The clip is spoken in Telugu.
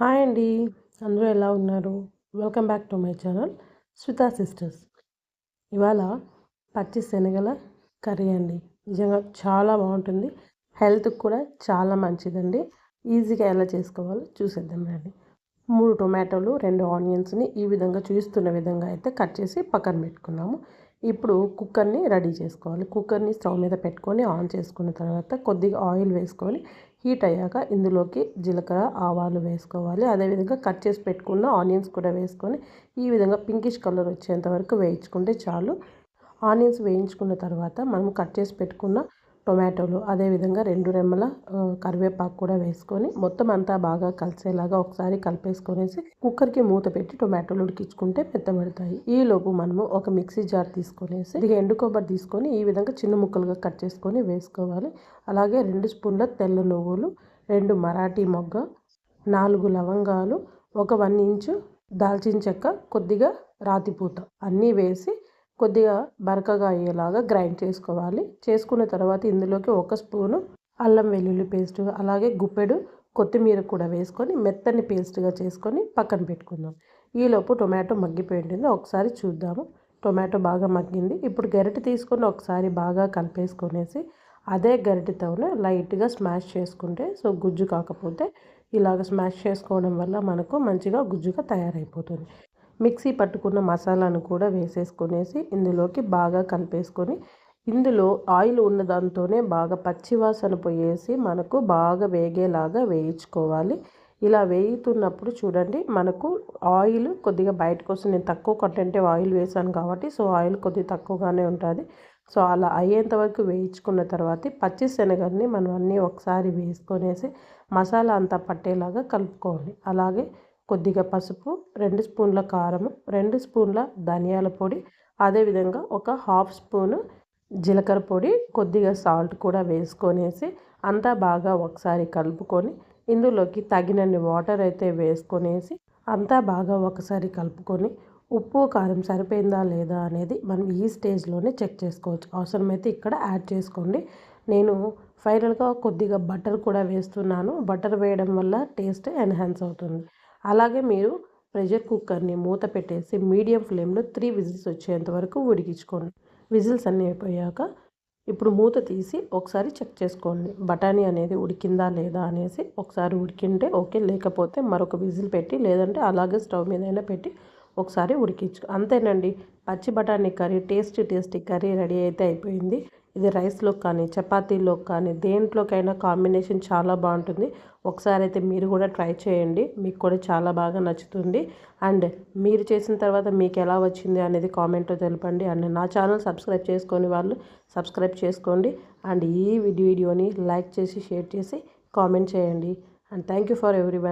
హాయ్ అండి. అందరూ ఎలా ఉన్నారు? Welcome back to my channel Swita sisters ఇవాళ పచ్చి శనగల కర్రీ అండి. నిజంగా చాలా బాగుంటుంది. హెల్త్కి కూడా చాలా మంచిదండి. ఈజీగా ఎలా చేసుకోవాలో చూసేద్దాం రండి. మూడు టొమాటోలు రెండు ఆనియన్స్ని ఈ విధంగా చూస్తున్న విధంగా అయితే కట్ చేసి పక్కన పెట్టుకున్నాము. ఇప్పుడు కుక్కర్ని రెడీ చేసుకోవాలి. కుక్కర్ని స్టవ్ మీద పెట్టుకొని ఆన్ చేసుకున్న తర్వాత కొద్దిగా ఆయిల్ వేసుకొని హీట్ అయ్యాక ఇందులోకి జీలకర్ర ఆవాలు వేసుకోవాలి. అదేవిధంగా కట్ చేసి పెట్టుకున్న ఆనియన్స్ కూడా వేసుకొని ఈ విధంగా పింకిష్ కలర్ వచ్చేంత వరకు వేయించుకుంటే చాలు. ఆనియన్స్ వేయించుకున్న తర్వాత మనం కట్ చేసి పెట్టుకున్న టొమాటోలు అదేవిధంగా రెండు రెమ్మల కరివేపాకు కూడా వేసుకొని మొత్తం అంతా బాగా కలిసేలాగా ఒకసారి కలిపేసుకొనేసి కుక్కర్కి మూత పెట్టి టొమాటోలు ఉడికించుకుంటే మెత్తబడతాయి ఈలోపు మనము ఒక మిక్సీ జార్ తీసుకొనేసి ఇది ఎండు కొబ్బరి తీసుకొని ఈ విధంగా చిన్న ముక్కలుగా కట్ చేసుకొని వేసుకోవాలి. అలాగే రెండు స్పూన్ల తెల్ల నువ్వులు రెండు మరాఠీ మొగ్గ నాలుగు లవంగాలు ఒక వన్ ఇంచు దాల్చిన చెక్క కొద్దిగా రాతిపూత అన్నీ వేసి కొద్దిగా బరకగా అయ్యేలాగా గ్రైండ్ చేసుకోవాలి. చేసుకున్న తర్వాత ఇందులోకి ఒక స్పూను అల్లం వెల్లుల్లి పేస్ట్ అలాగే గుప్పెడు కొత్తిమీర కూడా వేసుకొని మెత్తని పేస్ట్గా చేసుకొని పక్కన పెట్టుకుందాం. ఈలోపు టొమాటో మగ్గిపోయింటుంది. ఒకసారి చూద్దాము. టొమాటో బాగా మగ్గింది. ఇప్పుడు గరిటె తీసుకొని ఒకసారి బాగా కలిపేసుకొనేసి అదే గరిటెతోనే లైట్గా స్మాష్ చేసుకుంటే సో గుజ్జు కాకపోతే ఇలాగ స్మాష్ చేసుకోవడం వల్ల మనకు మంచిగా గుజ్జుగా తయారైపోతుంది. మిక్సీ పట్టుకున్న మసాలాను కూడా వేసేసుకునేసి ఇందులోకి బాగా కలిపేసుకొని ఇందులో ఆయిల్ ఉన్న దాంతోనే బాగా పచ్చివాసన పోయేసి మనకు బాగా వేగేలాగా వేయించుకోవాలి. ఇలా వేయుతున్నప్పుడు చూడండి మనకు ఆయిల్ కొద్దిగా బయటకు వస్తుంది నేను తక్కువ కంటెంటే ఆయిల్ వేసాను కాబట్టి సో ఆయిల్ కొద్దిగా తక్కువగానే ఉంటుంది. సో అలా అయ్యేంత వరకు వేయించుకున్న తర్వాత పచ్చి శనగల్ని మనం అన్నీ ఒకసారి వేసుకొనేసి మసాలా అంతా పట్టేలాగా కలుపుకోవాలి. అలాగే కొద్దిగా పసుపు రెండు స్పూన్ల కారం రెండు స్పూన్ల ధనియాల పొడి అదేవిధంగా ఒక హాఫ్ స్పూను జీలకర్ర పొడి కొద్దిగా సాల్ట్ కూడా వేసుకొనేసి అంతా బాగా ఒకసారి కలుపుకొని ఇందులోకి తగినన్ని వాటర్ అయితే వేసుకొనేసి అంతా బాగా ఒకసారి కలుపుకొని ఉప్పు కారం సరిపోయిందా లేదా అనేది మనం ఈ స్టేజ్లోనే చెక్ చేసుకోవచ్చు. అవసరమైతే ఇక్కడ యాడ్ చేసుకోండి. నేను ఫైనల్గా కొద్దిగా బటర్ కూడా వేస్తున్నాను. బటర్ వేయడం వల్ల టేస్ట్ ఎన్హాన్స్ అవుతుంది. అలాగే మీరు ప్రెషర్ కుక్కర్ని మూత పెట్టేసి మీడియం ఫ్లేమ్లో త్రీ విజిల్స్ వచ్చేంత వరకు ఉడికించుకోండి. విజిల్స్ అన్నీ అయిపోయాక ఇప్పుడు మూత తీసి ఒకసారి చెక్ చేసుకోండి. బఠానీ అనేది ఉడికిందా లేదా అనేసి ఒకసారి ఉడికింటే ఓకే లేకపోతే మరొక విజిల్ పెట్టి లేదంటే అలాగే స్టవ్ మీద పెట్టి ఒకసారి ఉడికించు అంతేనండి. పచ్చి బఠానీ curry tasty tasty curry ready అయితే అయిపోయింది. ఇది రైస్లో కానీ చపాతీలో కానీ దేంట్లోకైనా కాంబినేషన్ చాలా బాగుంటుంది. ఒకసారి అయితే మీరు కూడా ట్రై చేయండి. మీకు కూడా చాలా బాగా నచ్చుతుంది. అండ్ మీరు చేసిన తర్వాత మీకు ఎలా వచ్చింది అనేది కామెంట్లో తెలపండి. అండ్ నా ఛానల్ సబ్స్క్రైబ్ చేసుకొని వాళ్ళు సబ్స్క్రైబ్ చేసుకోండి. అండ్ ఈ వీడియోని లైక్ చేసి షేర్ చేసి కామెంట్ చేయండి. And thank you for every